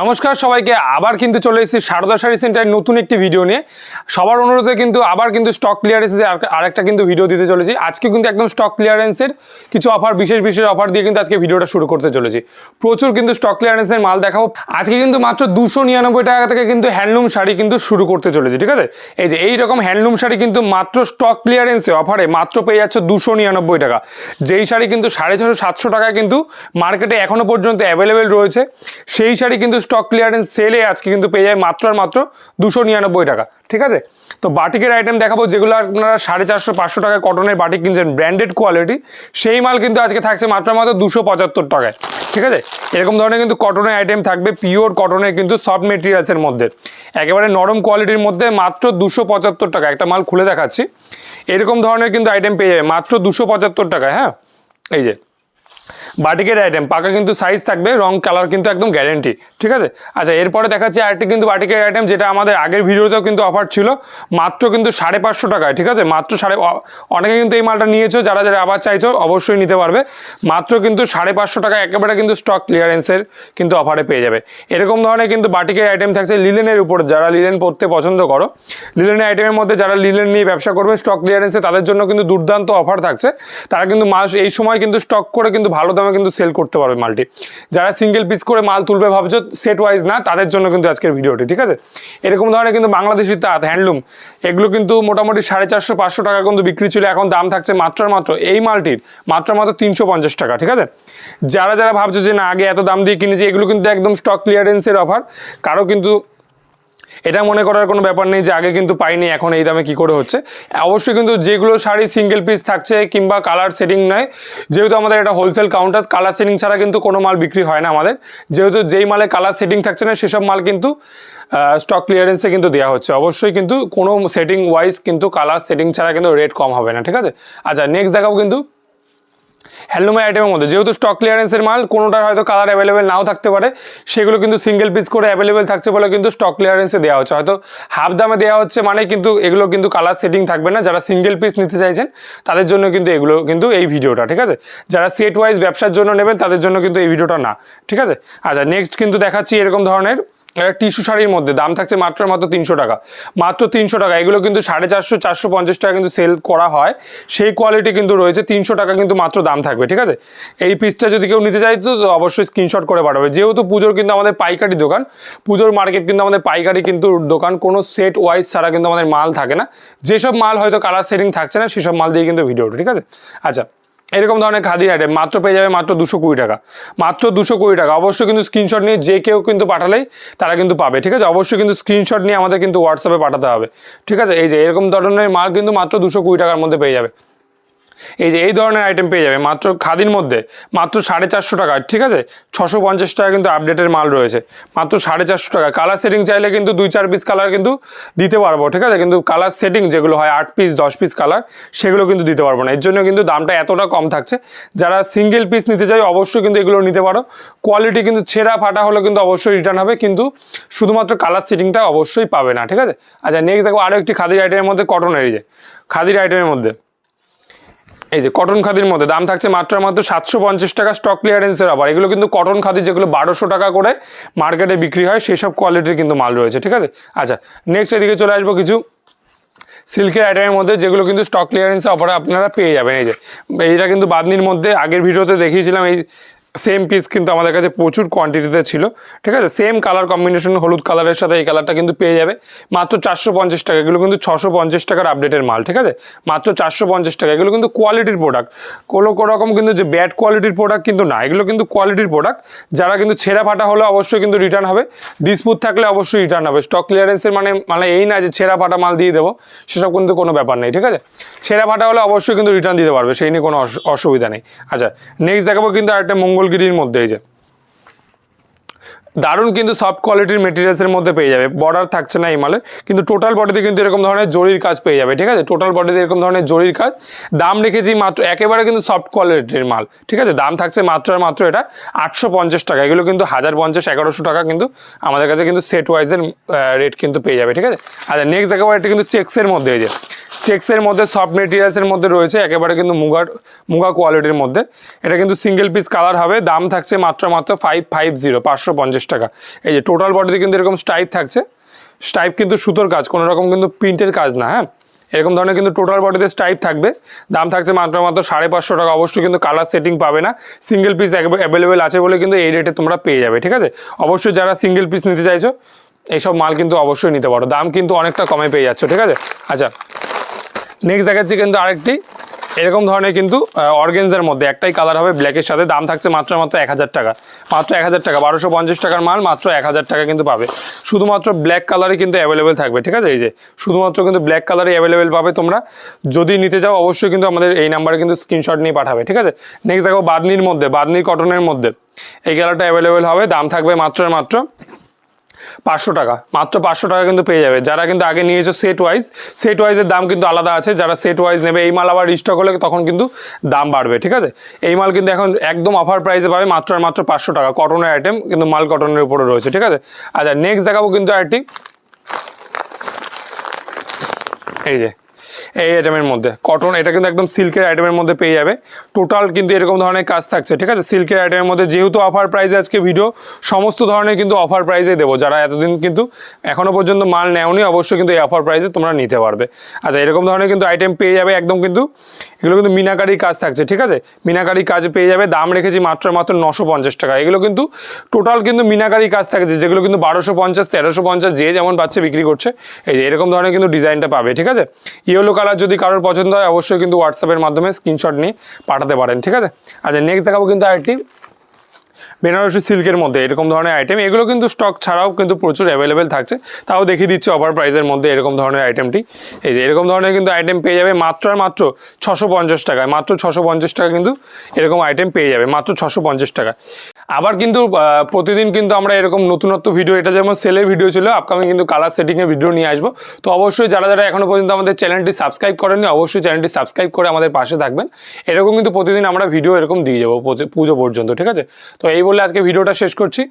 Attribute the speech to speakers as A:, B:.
A: নমস্কার সবাইকে, আবার কিন্তু চলে এসেছি সারদা শাড়ি সেন্টারের নতুন একটি ভিডিও নিয়ে। সবার অনুরোধে কিন্তু আবার কিন্তু স্টক ক্লিয়ারেন্সে আরেকটা কিন্তু ভিডিও দিতে চলেছি। আজকে কিন্তু একদম স্টক ক্লিয়ারেন্সের কিছু অফার বিশেষ বিশেষ অফার দিয়ে কিন্তু আজকে ভিডিওটা শুরু করতে চলেছি। প্রচুর কিন্তু স্টক ক্লিয়ারেন্সের মাল দেখাবো। আজকে কিন্তু মাত্র দুশো নিরানব্বই টাকা থেকে কিন্তু হ্যান্ডলুম শাড়ি কিন্তু শুরু করতে চলেছি, ঠিক আছে? এই যে, এই রকম হ্যান্ডলুম শাড়ি কিন্তু মাত্র স্টক ক্লিয়ারেন্সে অফারে মাত্র পেয়ে যাচ্ছে দুশো নিরানব্বই টাকা। যেই শাড়ি কিন্তু সাড়ে ছশো সাতশো টাকায় কিন্তু মার্কেটে এখনও পর্যন্ত অ্যাভেলেবেল রয়েছে, সেই শাড়ি কিন্তু স্টক ক্লিয়ারেন্স সেলে আজকে কিন্তু পেয়ে যায় মাত্র আর মাত্র দুশো নিরানব্বই টাকা, ঠিক আছে? তো বাটিকের আইটেম দেখাবো যেগুলো আপনারা সাড়ে চারশো, পাঁচশো টাকায় কটনের বাটিক কিনছেন ব্র্যান্ডেড কোয়ালিটি সেই মাল কিন্তু আজকে থাকছে মাত্র মাত্র দুশো পঁচাত্তর টাকায়, ঠিক আছে? এরকম ধরনের কিন্তু কটনের আইটেম থাকবে পিওর কটনের কিন্তু সফট মেটেরিয়ালসের মধ্যে, একেবারে নরম কোয়ালিটির মধ্যে মাত্র দুশো পঁচাত্তর টাকা, একটা মাল খুলে দেখাচ্ছি, এরকম ধরনের কিন্তু আইটেম পেয়ে যাবে মাত্র দুশো পঁচাত্তর টাকায় হ্যাঁ? এই যে বাটিকের আইটেম পাকা কিন্তু সাইজ থাকবে, রং কালার কিন্তু একদম গ্যারেন্টি ঠিক আছে? আচ্ছা এরপরে দেখাচ্ছি আরেকটি কিন্তু বাটিকের আইটেম যেটা আমাদের আগের ভিডিওতেও কিন্তু অফার ছিল, মাত্র কিন্তু সাড়ে পাঁচশো টাকায়, ঠিক আছে? মাত্র সাড়ে অনেকে কিন্তু এই মালটা নিয়েছো, যারা যারা আবার চাইছো, অবশ্যই নিতে পারবে। মাত্র কিন্তু সাড়ে পাঁচশো টাকা, একেবারে কিন্তু স্টক ক্লিয়ারেন্সের কিন্তু অফারে পেয়ে যাবে। এরকম ধরনের কিন্তু বাটিকের আইটেম থাকছে লিলেনের উপর, যারা লিলেন পড়তে পছন্দ করো। লিলেনের আইটেমের মধ্যে যারা লিলেন নিয়ে ব্যবসা করবে স্টক ক্লিয়ারেন্সে তাদের জন্য কিন্তু দুর্দান্ত অফার থাকছে। তারা কিন্তু মাস, এই সময় কিন্তু স্টক করে কিন্তু ভালো দামে কিন্তু সেল করতে পারবে মালটি। যারা সিঙ্গেল পিস করে মাল তুলবে ভাবছ সেট ওয়াইজ না, তাদের জন্য কিন্তু আজকের ভিডিওটি, ঠিক আছে? এরকম ধরনের কিন্তু বাংলাদেশি তাঁত হ্যান্ডলুম এগুলো কিন্তু মোটামুটি সাড়ে চারশো, পাঁচশো টাকা কিন্তু বিক্রি ছিল, এখন দাম থাকছে মাত্রার মাত্র এই মালটির মাত্রার মাত্র তিনশো পঞ্চাশ টাকা, ঠিক আছে? যারা যারা ভাবছ যে না, আগে এত দাম দিয়ে কিনেছি, এগুলো কিন্তু একদম স্টক ক্লিয়ারেন্সের অফার কারও কিন্তু এটা মনে করার কোনো ব্যাপার নেই যে আগে কিন্তু পাইনি, এখন এই দামে কি করে হচ্ছে। অবশ্যই কিন্তু যেগুলো শাড়ি সিঙ্গেল পিস থাকছে কিংবা কালার সেটিং নয়, যেহেতু আমাদের এটা হোলসেল কাউন্টার কালার সেটিং ছাড়া কিন্তু কোনো মাল বিক্রি হয় না আমাদের। যেহেতু যেই মালে কালার সেটিং থাকছে না, সেসব মাল কিন্তু স্টক ক্লিয়ারেন্সে কিন্তু দেওয়া হচ্ছে। অবশ্যই কিন্তু কোনো সেটিং ওয়াইজ কিন্তু কালার সেটিং ছাড়া কিন্তু রেট কম হবে না, ঠিক আছে? আচ্ছা নেক্সট দেখাবো কিন্তু হ্যান্ডলুমের আইটেমের মধ্যে। যেহেতু স্টক ক্লিয়ারেন্সের মাল, কোনোটার হয়তো কালার অ্যাভেলেবেল নাও থাকতে পারে। সেগুলো কিন্তু সিঙ্গেল পিস করে অ্যাভেলেবেল থাকছে বলে কিন্তু স্টক ক্লিয়ারেন্সে দেওয়া হচ্ছে। হয়তো হাফ দামে দেওয়া হচ্ছে মানে কিন্তু এগুলো কিন্তু কালার সেটিং থাকবে না। যারা সিঙ্গেল পিস নিতে চাইছেন, তাদের জন্য কিন্তু এগুলো কিন্তু এই ভিডিওটা, ঠিক আছে? যারা সেট ওয়াইজ ব্যবসার জন্য নেবেন, তাদের জন্য কিন্তু এই ভিডিওটা না, ঠিক আছে? আচ্ছা নেক্সট কিন্তু দেখাচ্ছি এরকম ধরনের টিস্যু শাড়ির মধ্যে। দাম থাকছে মাত্র মাত্র তিনশো টাকা। মাত্র তিনশো টাকা। এগুলো কিন্তু সাড়ে চারশো চারশো পঞ্চাশ টাকা কিন্তু সেল করা হয়। সেই কোয়ালিটি কিন্তু রয়েছে। তিনশো টাকা কিন্তু মাত্র দাম থাকবে, ঠিক আছে? এই পিসটা যদি কেউ নিতে চাইতো তো অবশ্যই স্ক্রিনশট করে পাঠাবে। যেহেতু পুজোর কিন্তু আমাদের পাইকারি দোকান, পুজোর মার্কেট কিন্তু আমাদের পাইকারি কিন্তু দোকান। কোনো সেট ওয়াইজ ছাড়া কিন্তু আমাদের মাল থাকে না। যেসব মাল হয়তো কালার সেটিং থাকছে না, সেসব মাল দিয়ে কিন্তু ভিডিওটা ঠিক আছে? আচ্ছা এরকম ধরনের খাদির আইটেম মাত্র পেয়ে যাবে মাত্র দুশো কুড়ি টাকা। মাত্র দুশো কুড়ি টাকা। অবশ্যই কিন্তু স্ক্রিনশট নিয়ে যে কেউ কিন্তু পাঠালেই তারা কিন্তু পাবে, ঠিক আছে? অবশ্যই কিন্তু স্ক্রিনশট নিয়ে আমাদের কিন্তু হোয়াটসঅ্যাপে পাঠাতে হবে, ঠিক আছে? এই যে এরকম ধরনের মাল কিন্তু মাত্র দুশো কুড়ি টাকার মধ্যে পেয়ে যাবে। এই যে এই ধরনের আইটেম পেয়ে যাবে। মাত্র খাদির মধ্যে, মাত্র সাড়ে চারশো টাকা, ঠিক আছে? ছশো পঞ্চাশ টাকা কিন্তু আপডেটের মাল রয়েছে। মাত্র সাড়ে চারশো টাকা। কালার সেটিং চাইলে কিন্তু দুই, চার পিস কালার কিন্তু দিতে পারব, ঠিক আছে? কিন্তু কালার সেটিং যেগুলো হয়, আট পিস দশ পিস কালার সেগুলো কিন্তু দিতে পারব না। এর জন্য কিন্তু দামটা এতটা কম থাকছে। যারা সিঙ্গেল পিস নিতে চাই অবশ্যই কিন্তু এগুলো নিতে পারো। কোয়ালিটি কিন্তু ছেঁড়া ফাটা হলে কিন্তু অবশ্যই রিটার্ন হবে, কিন্তু শুধুমাত্র কালার সেটিংটা অবশ্যই পাবে না, ঠিক আছে? আচ্ছা নেক্সট দেখো আরও একটি খাদির আইটেমের মধ্যে কটনের এই যে। খাদির আইটেমের মধ্যে। এই যে কটন খাদির মধ্যে দাম থাকছে মাত্র মাত্র সাতশো পঞ্চাশ টাকা স্টক ক্লিয়ারেন্সের আবার। এগুলো কিন্তু কটন খাদি যেগুলো বারোশো টাকা করে মার্কেটে বিক্রি হয় সেই সব কোয়ালিটির কিন্তু মাল রয়েছে, ঠিক আছে? আচ্ছা নেক্সট এদিকে চলে আসব কিছু সিল্কের আইটেমের মধ্যে, যেগুলো কিন্তু স্টক ক্লিয়ারেন্স অফারে আপনারা পেয়ে যাবেন। এই যে, এইটা কিন্তু বাদনির মধ্যে, আগের ভিডিওতে দেখিয়েছিলাম, এই সেম পিস কিন্তু আমাদের কাছে প্রচুর কোয়ান্টিটিতে ছিল, ঠিক আছে? সেম কালার কম্বিনেশন হলুদ কালারের সাথে এই কালারটা কিন্তু পেয়ে যাবে। মাত্র চারশো পঞ্চাশ টাকা, এগুলো কিন্তু ছশো পঞ্চাশ টাকার আপডেটের মাল, ঠিক আছে? মাত্র চারশো পঞ্চাশ টাকা, এগুলো কিন্তু কোয়ালিটির প্রোডাক্ট কোনো কোনো রকম কিন্তু যে ব্যাড কোয়ালিটির প্রোডাক্ট কিন্তু না, এগুলো কিন্তু কোয়ালিটির প্রোডাক্ট যারা কিন্তু ছেঁড়া ফাটা হলে অবশ্যই কিন্তু রিটার্ন হবে। ডিসপুট থাকলে অবশ্যই রিটার্ন হবে। স্টক ক্লিয়ারেন্সের মানে মানে এই না যে ছেঁড়া ফাটা মাল দিয়ে দেবো, সেসব কিন্তু কোনো ব্যাপার নেই, ঠিক আছে? ছেঁড়া ফাটা হলে অবশ্যই কিন্তু রিটার্ন দিতে পারবে, সেই নিয়ে কোনো অসু- অসুবিধা নেই। আচ্ছা নেক্সট দেখাবো কিন্তু আরেকটা মঙ্গলগিরির মধ্যে এই যে। দারুণ কিন্তু সফট কোয়ালিটির মেটেরিয়ালসের মধ্যে পেয়ে যাবে। বর্ডার থাকছে না এই মালের কিন্তু টোটাল বডিতে কিন্তু এরকম ধরনের জরির কাজ পেয়ে যাবে, ঠিক আছে? টোটাল বডিতে এরকম ধরনের জরির কাজ। দাম রেখেছি মাত্র একেবারে কিন্তু সফট কোয়ালিটির মাল, ঠিক আছে? দাম থাকছে মাত্র আর মাত্র এটা আটশো পঞ্চাশ টাকা। এগুলো কিন্তু হাজার পঞ্চাশ, এগারোশো টাকা কিন্তু আমাদের কাছে কিন্তু সেট ওয়াইজের রেট কিন্তু পেয়ে যাবে, ঠিক আছে? আচ্ছা নেক্সট দেখাবো এটা কিন্তু চেক্সের মধ্যে এই যে। চেক্সের মধ্যে সফট মেটেরিয়ালসের মধ্যে রয়েছে, একেবারে কিন্তু মুগার মুগা কোয়ালিটির মধ্যে। এটা কিন্তু সিঙ্গেল পিস কালার হবে, দাম থাকছে মাত্র মাত্র ফাইভ ফাইভ জিরো পাঁচশো পঞ্চাশ টাকা। এই যে টোটাল বডিতে কিন্তু এরকম স্টাইপ থাকছে। স্টাইপ কিন্তু সুতোর কাজ, কোনো রকম কিন্তু প্রিন্টের কাজ না হ্যাঁ? এরকম ধরনের কিন্তু টোটাল বডিতে স্টাইপ থাকবে। দাম থাকছে মাত্র মাত্র সাড়ে পাঁচশো টাকা, অবশ্যই কিন্তু কালার সেটিং পাবে না। সিঙ্গেল পিস অ্যাভেলেবেল আছে বলে কিন্তু এই রেটে তোমরা পেয়ে যাবে, ঠিক আছে? অবশ্যই যারা সিঙ্গেল পিস নিতে চাইছো, এইসব মাল কিন্তু অবশ্যই নিতে পারো। দাম কিন্তু অনেকটা কমে পেয়ে যাচ্ছ, ঠিক আছে? আচ্ছা নেক্সট দেখাচ্ছি কিন্তু আরেকটি। এরকম ধরনের কিন্তু অর্গেন্সের মধ্যে একটাই কালার হবে ব্ল্যাকের সাথে। দাম থাকছে মাত্র মাত্র এক হাজার টাকা। মাত্র এক হাজার টাকা, বারোশো পঞ্চাশ টাকার মাল মাত্র এক হাজার টাকা কিন্তু পাবে। শুধুমাত্র ব্ল্যাক কালারই কিন্তু অ্যাভেলেবেল থাকবে, ঠিক আছে? এই যে, শুধুমাত্র কিন্তু ব্ল্যাক কালারই অ্যাভেলেবেল পাবে তোমরা। যদি নিতে চাও, অবশ্যই কিন্তু আমাদের এই নাম্বারে কিন্তু স্ক্রিনশট নিয়ে পাঠাবে, ঠিক আছে? নেক্সট দেখো, বাদনির মধ্যে, বাদনির কটনের মধ্যে। এই কালারটা অ্যাভেলেবেল হবে, দাম থাকবে মাত্র মাত্র পাঁচশো টাকা। মাত্র পাঁচশো টাকা কিন্তু পেয়ে যাবে। যারা কিন্তু আগে নিয়েছো সেট ওয়াইজ সেট ওয়াইজের দাম কিন্তু আলাদা আছে। যারা সেট ওয়াইজ নেবে, এই মাল আবার রিস্টক হলে তখন কিন্তু দাম বাড়বে, ঠিক আছে? এই মাল কিন্তু এখন একদম অফার প্রাইসে পাবে, মাত্র আর মাত্র পাঁচশো টাকা। কটনের আইটেম কিন্তু মাল কটনের উপরে রয়েছে, ঠিক আছে? আচ্ছা নেক্সট দেখাবো কিন্তু আরেকটি। এই যে এই আইটেমের মধ্যে। কটন এটা কিন্তু একদম সিল্কের আইটেমের মধ্যে পেয়ে যাবে। টোটাল কিন্তু এরকম ধরনের কাজ থাকছে, ঠিক আছে? সিল্কের আইটেমের মধ্যে যেহেতু অফার প্রাইসে আজকে ভিডিও সমস্ত ধরনের কিন্তু অফার প্রাইসে দেবো। যারা এতদিন কিন্তু এখনও পর্যন্ত মাল নেওনি, অবশ্যই কিন্তু এই অফার প্রাইসে তোমরা নিতে পারবে। আচ্ছা এরকম ধরনের কিন্তু আইটেম পেয়ে যাবে একদম কিন্তু, এগুলো কিন্তু মিনাকারি কাজ থাকছে, ঠিক আছে? মিনাকারি কাজ পেয়ে যাবে, দাম রেখেছি মাত্র মাত্র নশো পঞ্চাশ টাকা। এগুলো কিন্তু টোটাল কিন্তু মিনাকারি কাজ থাকছে, যেগুলো কিন্তু বারোশো পঞ্চাশ, তেরোশো পঞ্চাশ যে যেমন পাচ্ছে বিক্রি করছে। এই যে এরকম ধরনের কিন্তু ডিজাইনটা পাবে, ঠিক আছে? ইয়েলো কালার যদি কারোর পছন্দ হয়, অবশ্যই কিন্তু হোয়াটসঅ্যাপের মাধ্যমে স্ক্রিনশট নিয়ে পাঠাতে পারেন, ঠিক আছে? আচ্ছা নেক্সট দেখাবো কিন্তু আরেকটি বেনারসি সিল্কের মধ্যে এরকম ধরনের আইটেম এগুলো কিন্তু স্টক ছাড়াও কিন্তু প্রচুর অ্যাভেলেবেল থাকছে। তাও দেখিয়ে দিচ্ছে অফার প্রাইসের মধ্যে এরকম ধরনের আইটেমটি এই যে এরকম ধরনের কিন্তু আইটেম পেয়ে যাবে মাত্র আর মাত্র ছশো পঞ্চাশ টাকায়। মাত্র ছশো পঞ্চাশ টাকা কিন্তু এরকম আইটেম পেয়ে যাবে, মাত্র ছশো পঞ্চাশ টাকা আবার কিন্তু প্রতিদিন কিন্তু আমরা এরকম নতুনত্ব ভিডিও এটা যেমন সেলের ভিডিও ছিল আপকামিং কিন্তু কালার সেটিংয়ের ভিডিও নিয়ে আসব। তো অবশ্যই যারা যারা এখনও পর্যন্ত আমাদের চ্যানেলটি সাবস্ক্রাইব করেনি অবশ্যই চ্যানেলটি সাবস্ক্রাইব করে আমাদের পাশে থাকবেন। এরকম কিন্তু প্রতিদিন আমরা ভিডিও এরকম দিয়ে যাব, পুজো পর্যন্ত, ঠিক আছে? তো এই বলে আজকে ভিডিওটা শেষ করছি।